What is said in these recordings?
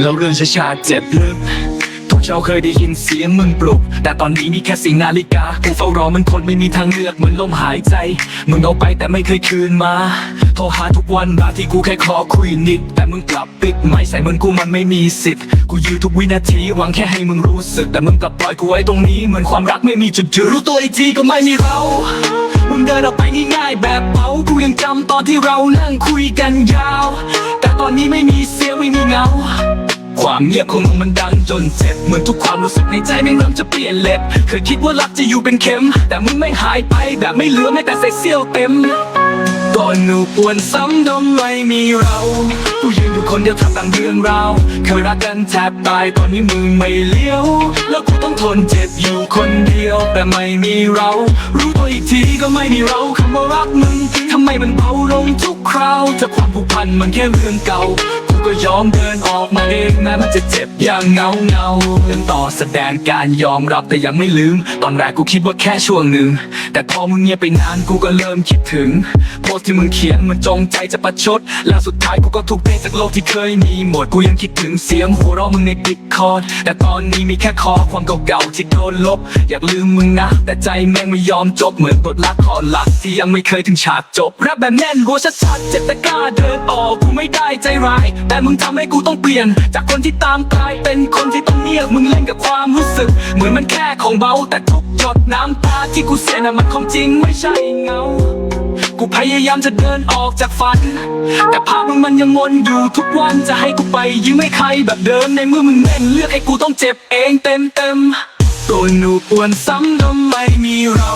แล้วเรื่องช้าๆเจ็บลึกทุกเช้าเคยได้ยินเสียงมึงปลุก แต่ตอนนี้มีแค่เสียงนาฬิกากูเฝ้ารอมันคนไม่มีทางเลือกเหมือนลมหายใจ มึงเอาไปแต่ไม่เคยคืนมา โทรหาทุกวันบางที่กูแค่ขอคุยนิด แต่มึงกลับปิดไม่ใส่เหมือนกูมันไม่มีสิทธิ์ กูยืนทุกวินาทีหวังแค่ให้มึงรู้สึก แต่มึงกลับปล่อยกูไว้ตรงนี้เหมือนความรักไม่มีจุดจืดรู้ตัวอีกทีก็ไม่มีเรา งเดินออกไปง่ายๆแบบเผากูยังจำตอนที่เรานั่งคุยกันยาว แต่ตอนนี้ไม่มีเสียงไม่มีเงา ความเงียบของมึงมันดังจนเจ็บ เหมือนทุกความรู้สึกในใจไม่งเริ่มจะเปลี่ยนเล็บเคยคิดว่ารักจะอยู่เป็นเข็ม แต่มึงไม่หายไปแบบไม่เหลือแม้แต่เศษเสี้ยวเต็ม ก่อนหนูปวนซ้ำดมไม่มีเรากูยืนทุกคนเดียวทำต่างเรื่องราวเคยรักกันแทบตายตอนนี้มือไม่เลี้ยว แล้วกูต้องทนเจ็บอยู่คนเดียว แต่ไม่มีเรา รู้ตัวอีกทีก็ไม่มีเราคำว่ารักมึงทำไมมันเบาลงทุกคราวถ้าความผูกพันมันแค่เรื่องเก่า ก็ยอมเดินออกมาเองแม้มันจะเจ็บอย่างเงาเงาเต่อแสดงการยอมรับแต่ยังไม่ลืม ตอนแรกกูคิดว่าแค่ช่วงหนึ่ง แต่พอมึงเงียบไปนานกูก็เริ่มคิดถึง โพสที่มึงเขียนมันจงใจจะประชด แล้วสุดท้ายกูก็ถูกเทจากโลกที่เคยมีหมดกูยังคิดถึงเสียงหัวเราะมึงในดิสคอร์ดแต่ตอนนี้มีแค่คอความเก่าๆที่โดนลบ อยากลืมมึงนะ แต่ใจแม่งไม่ยอมจบเหมือนบทรักขอรักที่ยังไม่เคยถึงฉากจบแรปแบบแน่นหัวชัดๆเจ็บแต่กล้าเดินออกกูไม่ได้ใจร้ายแต่มึงทำให้กูต้องเปลี่ยน จากคนที่ตามกลายเป็นคนที่ต้องเงียบมึงเล่นกับความรู้สึก เหมือนมันแค่ของเบาแต่ทุกหยดน้ำตาที่กูเสียน่ะมันของจริงไม่ใช่เงากูพยายามจะเดินออกจากฝัน แต่ภาพมึงมันยังวนอยู่ทุกวันจะให้กูไปยืมไม่ใครแบบเดิมในเมื่อมึงแม่งเลือกให้กูต้องเจ็บเองเต็มเต็ม ตัวหนูปวนซ้ำทำไมมีเรา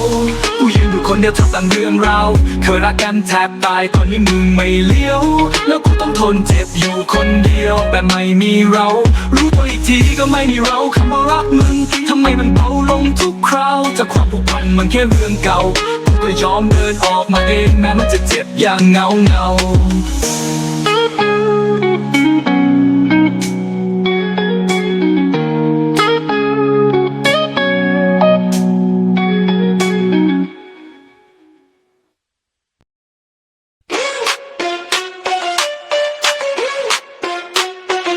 กูยืนอยู่คนเดียวทำต่างเรื่องเราเคยรักกันแทบตายตอนนี้มึงไม่เลี้ยว แล้วกูต้องทนเจ็บอยู่คนเดียวแต่ไม่มีเรา รู้ตัวอีกทีก็ไม่มีเราคำว่ารักมึงทำไมมันเบาลงทุกคราวจากความผูกพันมันแค่เรื่องเก่ากูก็ยอมเดินออกมาเองแม้มันจะเจ็บอย่างเงาเงา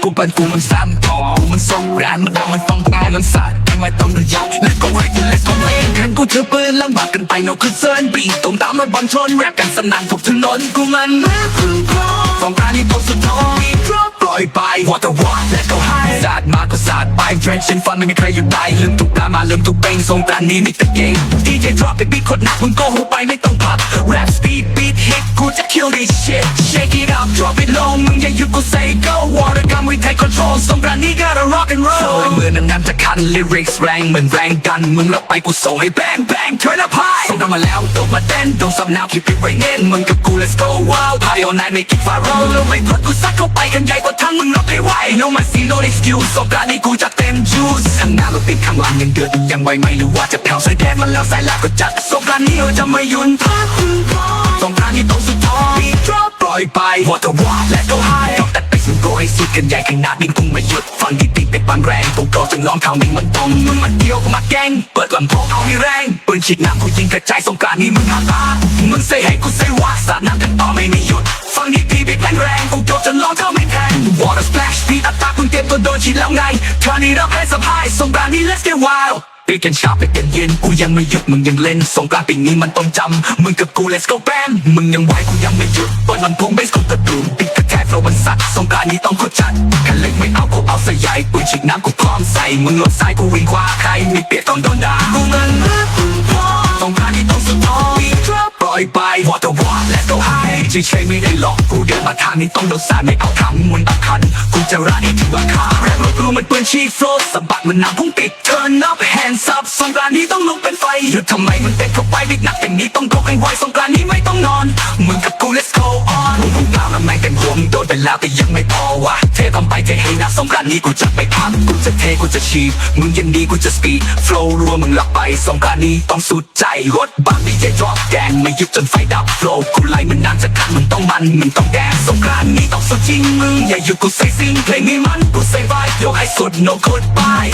กูเป็นกูมันซ้ำต่อกูมันส่งแรงมันดังมันต้องตายมันสาดทำไมต้องระยะและก็ไว้ที่ let's go play แข่งกูถือปืนลำบากกันไปโนคือเซิร์นบีตรงตามมาบอลชนแรปกันสนั่นทุกถนนกูมันแม่พึ่งพร้อมสงกรานต์นี้ต้อสุดท้ายดรอปปล่อยไป what the what let's go high สาดมาก็สาดไป drench in fun ไม่มีใครอยู่ได้ลืมทุกดรามาลืมทุกเพลงสงกรานต์นี้มีแต่เกม DJ drop แต่บีทโคตรหนักมึงโกหูไปไม่ต้องพัก rap speed beat hit กูจะ kill this shit shake it up drop it low มึงอย่าหยุดกู say go water gun we take control สงกรานต์นี้ gotta rock and roll โอยมือนั้นน้ำจะคัน lyrics แรงเหมือนแรงกัน มึงรับไปกูส่งให้ bang bang turn up high ส่งกันมาแล้วตกมาเต้น don't stop now keep it raining มึงกับกู let's go wild party all night make it viral แล้วไม่พดกูซัดเข้าไปกันใหญ่กว่าทั้งมึงรับให้ไหว no my scene no excuse สงกรานต์นี้กูจะเต็ม juice ข้างหน้ารถติดข้างหลังยังเดือดยังไหวไม่รู้ว่าจะแผ่วใส่แดงมันแล้วสายลากก็จัดสงกรานต์นี้เราจะไม่หยุดพักสงกรานต์นี้ต้องสุดท้าย Beat drop ปล่ อยไป what the what let go high ต้องตัดไปสุดโกยสุดกันใหญ่ขนาดนี้คงไม่หยุดฟังดีติดไปบางแรงต้องกอจนร้องข่าวนี้มันต้องมึงมันเดียวก็มาแกงเปิดลำโพงเอาให้แรงปืนฉีดน้ำกูยิงกระจายสงกรานต์นี้มึงหาตามึงเซให้กูเซว่าสาดน้ำกันต่อไม่มีหยุดฟังดีพีบิ๊กแรงแรงกูโดนจนร้องเท่าไม่แทง water splash พีอัตตาเพิ่งเตรียมตัวโดนฉีดแล้วไง turn it up ให้สะพายสงกรานต์นี้ let's get wild ปีกันเช้าไปกันเย็นกูยังไม่หยุดมึงยังเล่นสงกรานต์ปีนี้มันต้องจำมึงกับกู let's go bam มึงยังไหวกูยังไม่หยุดเปิดลำโพงเบสกูตะดุมปิดกระแทกโฟล์มันสัตว์สงกรานต์นี้ต้องเข้าจัดแค่เล็กไม่เอากูเอาใส่ใหญ่ปืนฉีดน้ำกูพร้อมใส่มึงหลดซ้ายกูวิ่งขวาใครมีเปียกต้องโดนด่ากูมันรักมึงพอสงกรานต์นี้ต้องสุดท้าย drop ปล่อยไป what the what let's go high เฉยๆไม่ได้หลอกกูเดินมาทางนี้ต้องโดนสาดไม่เอาทางมุนตักคันกูจะร้านให้ถึงราคาแรปรถกูมันปืนชีโฟลสะบัดมันน้ำพุ่งติด turn up hands up สงกรานนี้ต้องลุกเป็นไฟหยุดทำไมมันเต้นเข้าไปบิ๊กนักอย่างนี้ต้องกให้ไวสงกรานนี้ไม่ต้องนอนมึงกับกู let's go on มึงพุ่งเปล่าแล้วแม่งกันหัวมึงโดนไปแล้วแต่ยังไม่พอวะเททำไปเทให้นะสงกรานนี้กูจะไม่พักกูจะเทกูจะชีพมึงยังดีกูจะ speed flow รัวมึงหลับไปสงกรานนี้ต้องสุดใจรถบังดีเจ drop แกงไม่หยุดจนไฟดับ flow กูไล่มันนานจะทันมึงต้องมันมึงต้องแดนสงกรานนี้ต้องสุดจริงมึงอย่าหยุดกูใส่ซิงเพลงนี้มันกูใส่ vibe ยกให้สุด no goodbye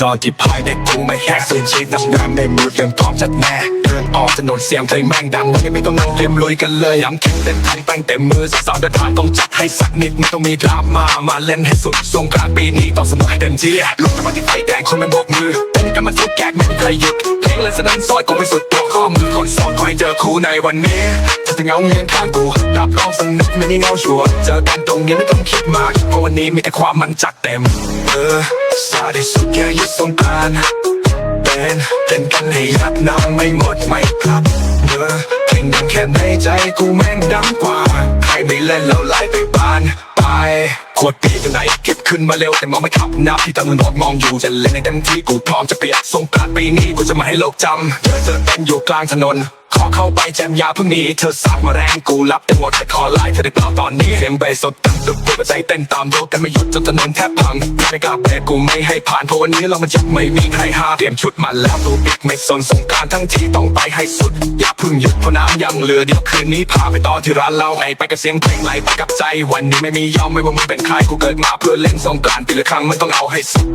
แต่ตอที่พายได้กูไม่แหกสุดชีนับน้ำในมือเตรียมพร้อมจัดแน่เดินออกถนนเสียงเพลงแม่งดังวันนี้ไม่ต้องนั่งเตรียมลุยกันเลยย้ำแข็งเต้นไทยแป้งเต็มมือสาวเดินทางต้องจัดให้สักนิดไม่ต้องมีดราม่ามาเล่นให้สุดสงกรานต์ปีนี้ต้องสนุกให้เต็มที่ลงมาที่ไฟแดงคนไม่โบกมือเต้นกันมาทุกแก๊กไม่มีใครหยุดเพลงเลยสนั่นซอยกูไม่สุดตัวข้อมือคนสอนคอยเจอครูในวันนี้ถ้าจะเงาเงียนข้างกูรับรองสนุกไม่ได้เงาชัวร์เจอกันตรงนี้ไม่ต้องคิดมากเพราะวันนี้มีแต่ความมันจัดเต็มเออ ซาดิสุดแค่ยึดสงกานต์เป็นเต้นกันให้ยับน้ำไม่หมดไม่กลับเนอเพลงดังแค่ในใจกูแม่งดังกว่า ใครไม่เล่นแล้วไล่ไปบ้าน ไปขวดปีอยู่ไหนเก็บขึ้นมาเร็วแต่มองไม่ขับนับที่ตะลุนบอกมองอยู่จะเล่นในเต็มที่กูพร้อมจะเปียกสงกานต์ปีนี้กูจะมาให้โลกจำเธอเจอเต้นอยู่กลางถนน ขอเข้าไปแจมยาเพิ่งนี้ เธอสาดมาแรงกูรับแต่หมดแต่ขอไลน์เธอได้เปล่าตอนนี้เสียงเบสสดตั้งตึกกูใจเต้นตามโลกแต่ไม่หยุดจนถนนแทบพังไม่กล้าเบรกกูไม่ให้ผ่านเพราะวันนี้เรามันจะไม่มีใครห้ามเตรียมชุดมาแล้วดูปิกไม่สนสงการทั้งทีต้องไปให้สุด อย่าพิ่งหยุดเพราะน้ำยังเหลือเดี๋ยวคืนนี้พาไปต่อที่ร้านเราไงไปกับเสียงเพลงไหลไปกับใจ วันนี้ไม่มียอมไม่ว่ามึงเป็นใครกูเกิดมาเพื่อเล่นสงการปีละครั้งมันต้องเอาให้สุด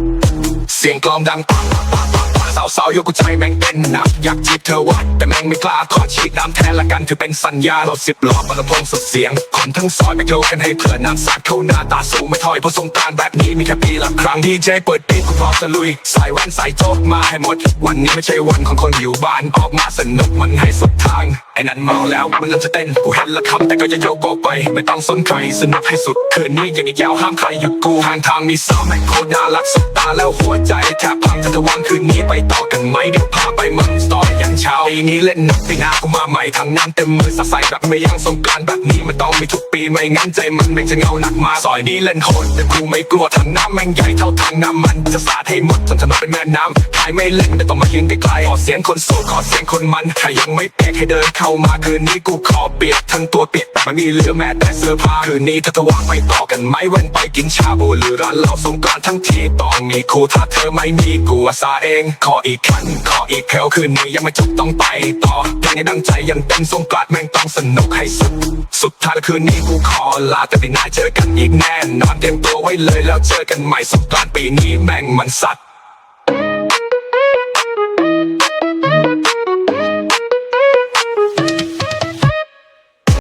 เสียงกลองดังปังปังปังปังปัง สาวสาวยกกูใจแม่งเต้นหนักอยากจีบเธอวัดแต่แม่งไม่กล้าขอฉีดน้ำแทนละกันถือเป็นสัญญาเราสิบล้อมาลำโพงสุดเสียงคนทั้งซอยไปโยกันให้เพื่อนน้ำสาดเข้าหน้าตาสูงไม่ถอยเพราะสงการแบบนี้มีแค่ปีละครั้งดีเจเปิดปีกูพร้อมจะลุยใส่แว่นใส่โจ๊กมาให้หมด วันนี้ไม่ใช่วันของคนอยู่บ้านออกมาสนุกมันให้สุดทางไอ้นั่นเมาแล้วมันเริ่มจะเต้นกูเห็นละคำแต่ก็จะโยกออกไป ไม่ต้องสนใครสนุกให้สุดคืนนี้ยังอีกยาวห้ามใครหยุดกูทางทางมีสาวแม่งโคตรน่ารักสุดตาแล้วหัวใจแทบพังจะตะวันคืนนี้ไปต่อกันไหมเดี๋ยวพาไปเมังสตอร์ยันเช้าปีนี้เล่นหนักปีหน้ากูมาใหม่ทางน้ำเต็มมือสักใส่แบบไม่ยั้งสงกรารแบบนี้มันต้องมีทุกปีไม่งั้นใจมันแม่งจะเงาหนักมาซอยนี้เล่นโหดแต่กูไม่กลัวทางน้ำแม่งใหญ่เท่าทางน้ำมันจะสาดให้หมดจนถนนเป็นแม่น้ำใครไม่เล่นแต่ต้องมายืนไกลๆขอเสียงคนโสดขอเสียงคนมันใครยังไม่เปียกให้เดินเข้ามาคืนนี้กูขอเปียกทั้งตัวเปียกแบบไม่มีเหลือแม้แต่เสื้อผ้าคืนนี้ถ้าจะวางไปต่อกันไหมเว้นไปกินชาบูหรือร้านเหล้าสงกรารทั้งทีต้องมีครูถ้าเธอไม่มีกูอาสาเองขอออีกครั้งขออีกแค่คืนนี้ยังไม่จบต้องไปต่อยังในดังใจยังเต้นสงกรารแม่งต้องสนุกให้สุด สุดท้ายแล้วคืนนี้กูขอลาแต่ไม่นายเจอกันอีกแน่นอนเตรียมตัวไว้เลยแล้วเจอกันใหม่สงกรานปีนี้แม่งมันสัตว์